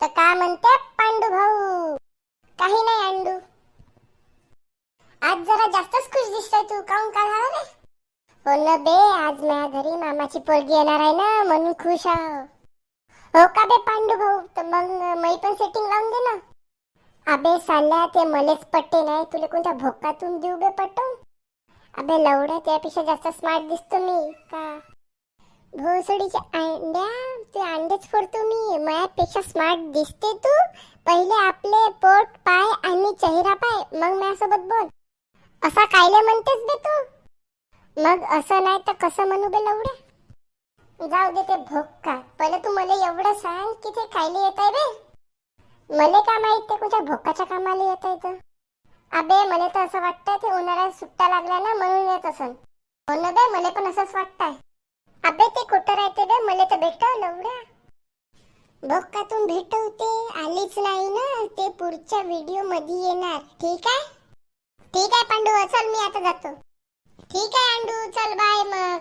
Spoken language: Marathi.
तर का म्हणते पांडू भाऊ? काही नाही अंडू. आज जरा जास्तच खुश दिसतोय तू काऊन का झाला रे? हो ना बे आज माझ्या घरी मामाची पोरगी येणार आहे ना म्हणून खुश आहो. हो का बे पांडू भाऊ? तर मग मी पण सेटिंग लावून दे ना. अबे साल्या ते मलेच पट्टे नाही तुला कोणत्या भोकातून देऊ बे पटवून? अबे लवड्या त्यापेक्षा जास्त स्मार्ट दिसतो मी का? भोसडीच्या अंड्या ते अंडेच फोडतो मी. माझ्यापेक्षा स्मार्ट दिसते तू. पहिले आपले पोट पाय आणि चेहरा पाय. मग माझ्यासोबत बोल. असा कायले म्हणतेस बे तू? मग असं नाही तर कसं म्हणू बे लवड्या जाऊ दे ते भोका पहिले तू मला एवढं सांग की ते कायले येत आहे बे. मला का माहीत ते तुझ्या भोकाच्या कामाला येत आहे तर अबे मला तर असं वाटतंय ते उन्हाळ्यात सुट्ट्या लागल्या ना म्हणून येत असन. हो ना बे मला पण असंच वाटतंय. अबे ते कुठं राहते बे? मला तर भेटव लवड्या भोकातून भेटवते. आलीच नाही ना. ते पुढच्या व्हिडिओमध्ये येणार. ठीक आहे? ठीक आहे पांडू. चल मी आता जातो. ठीक आहे अंडू. चल बाय मग.